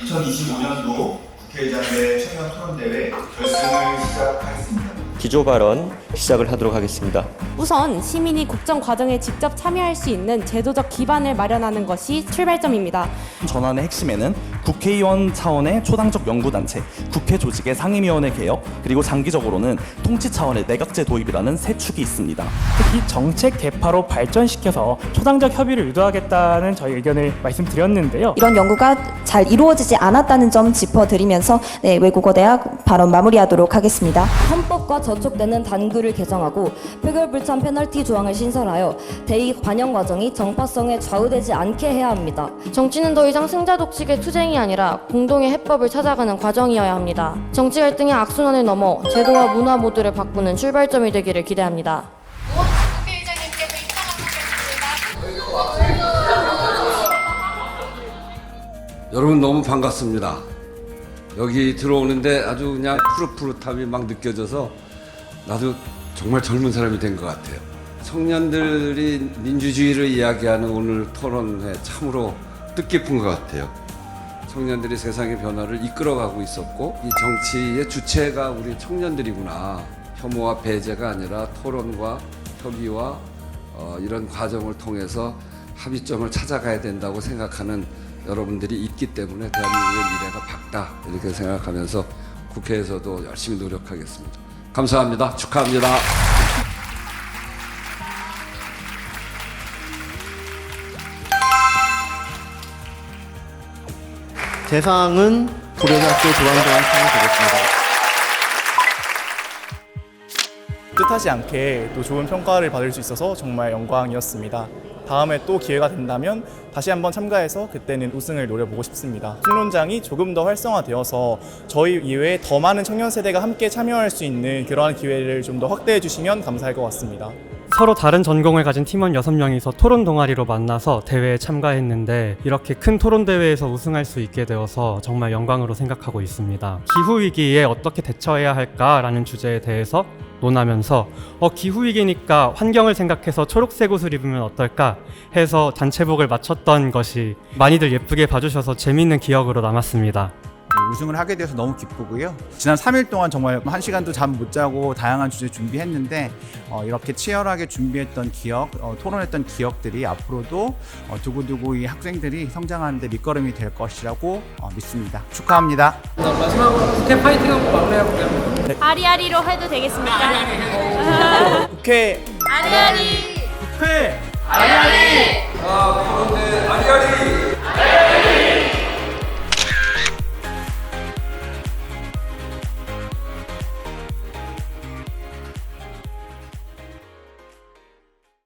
2025년도 국회의장대 청년 토론대회 결승을 시작하겠습니다. 기조 발언 시작을 하도록 하겠습니다. 우선 시민이 국정 과정에 직접 참여할 수 있는 제도적 기반을 마련하는 것이 출발점입니다. 전환의 핵심에는 국회의원 차원의 초당적 연구단체, 국회 조직의 상임위원회 개혁, 그리고 장기적으로는 통치 차원의 내각제 도입이라는 세 축이 있습니다. 특히 정책 대파로 발전시켜서 초당적 협의를 유도하겠다는 저희 의견을 말씀드렸는데요. 이런 연구가 잘 이루어지지 않았다는 점 짚어드리면서 네, 외국어 대학 발언 마무리하도록 하겠습니다. 헌법과 저촉되는 단규를 개정하고 표결 불참 페널티 조항을 신설하여 대의 반영 과정이 정파성에 좌우되지 않게 해야 합니다. 정치는 더 이상 승자 독식의 투쟁이 아니라 공동의 해법을 찾아가는 과정이어야 합니다. 정치 갈등의 악순환을 넘어 제도와 문화 모두를 바꾸는 출발점이 되기를 기대합니다. 여러분 너무 반갑습니다. 여기 들어오는데 아주 그냥 푸릇푸릇함이 막 느껴져서 나도 정말 젊은 사람이 된 것 같아요. 청년들이 민주주의를 이야기하는 오늘 토론회 참으로 뜻깊은 것 같아요. 청년들이 세상의 변화를 이끌어가고 있었고 이 정치의 주체가 우리 청년들이구나. 혐오와 배제가 아니라 토론과 협의와 어, 이런 과정을 통해서 합의점을 찾아가야 된다고 생각하는 여러분들이 있기 때문에 대한민국의 미래가 밝다 이렇게 생각하면서 국회에서도 열심히 노력하겠습니다. 감사합니다. 축하합니다. 대상은 고려대학교 조항조항 상이 되겠습니다. 뜻하지 않게 또 좋은 평가를 받을 수 있어서 정말 영광이었습니다. 다음에 또 기회가 된다면 다시 한번 참가해서 그때는 우승을 노려보고 싶습니다. 풍론장이 조금 더 활성화되어서 저희 이외에 더 많은 청년 세대가 함께 참여할 수 있는 그러한 기회를 좀 더 확대해 주시면 감사할 것 같습니다. 서로 다른 전공을 가진 팀원 6명이서 토론 동아리로 만나서 대회에 참가했는데 이렇게 큰 토론 대회에서 우승할 수 있게 되어서 정말 영광으로 생각하고 있습니다. 기후 위기에 어떻게 대처해야 할까라는 주제에 대해서 논하면서 어, 기후 위기니까 환경을 생각해서 초록색 옷을 입으면 어떨까 해서 단체복을 맞췄던 것이 많이들 예쁘게 봐주셔서 재밌는 기억으로 남았습니다. 우승을 하게 돼서 너무 기쁘고요. 지난 3일 동안 정말 한 시간도 잠 못 자고 다양한 주제 준비했는데 어, 이렇게 치열하게 준비했던 기억, 어, 토론했던 기억들이 앞으로도 어, 두고두고 이 학생들이 성장하는데 밑거름이 될 것이라고 어, 믿습니다. 축하합니다. 아리아리로 해도 되겠습니까? 국회 아리아리. 국회 아, 아리아리